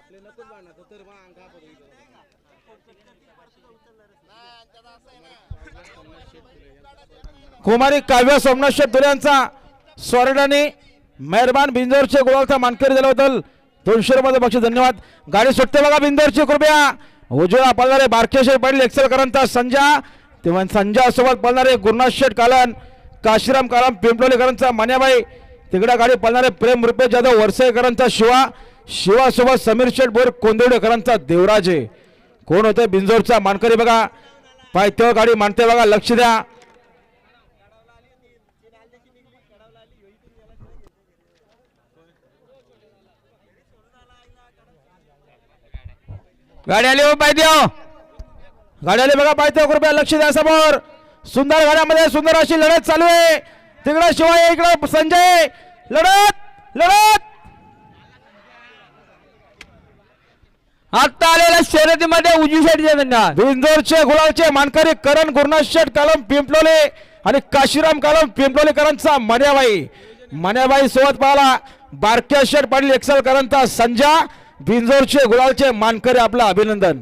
आपले नकोच तर मग अंगा कुमारी काव्य सोमनाथ शेट्टी यांचा स्वर्णाने मेहरबान बिंदोरचे गोळाचा मानकरी दिल्याबद्दल दोनशे रुपयाचं बक्षीस धन्यवाद. गाडी सुटते बघा बिंदोरची कृपया. उजव्या पळणारे बारकेश्वर पाटील एक्सेलकरांचा संजा. तेव्हा संजय सोबत पळणारे गुरुनाथ शेठ कालन काशीराम कालम पिंपलोलीकरांचा मान्याबाई तिकडे गाडी पळणारे प्रेम रुपये जाधव वरसेकरांचा शिवा. शिवासोबत समीर शेठ बोर कोंदिवडेकरांचा देवराजे. कोण होते? बिंजोरचा मानकरी बघा. पायथ्यावर गाडी मानते बघा. लक्ष द्या. गाडी आली हो पायदेव गाडी आली बघा पायथ्या कृपया लक्ष द्या समोर. सुंदर गाड्यामध्ये सुंदर अशी लढत चालू आहे. तिकडं शिवाय इकडं संजय लढत लढत. आता आलेल्या शर्यतीमध्ये उजवी साईडचे धन्यवाद गुलालचे मानकरी करण गुरुनाथ शेठ कालम पिंपलोले आणि काशीराम कालम पिंपलोलेकरांचा मन्याबाई मन्याबाई सोबत पाहला बारक्या शेठ पाटील एक्सलकरांचा संजा बिंजोरचे गुलालचे मानकरी आपलं अभिनंदन.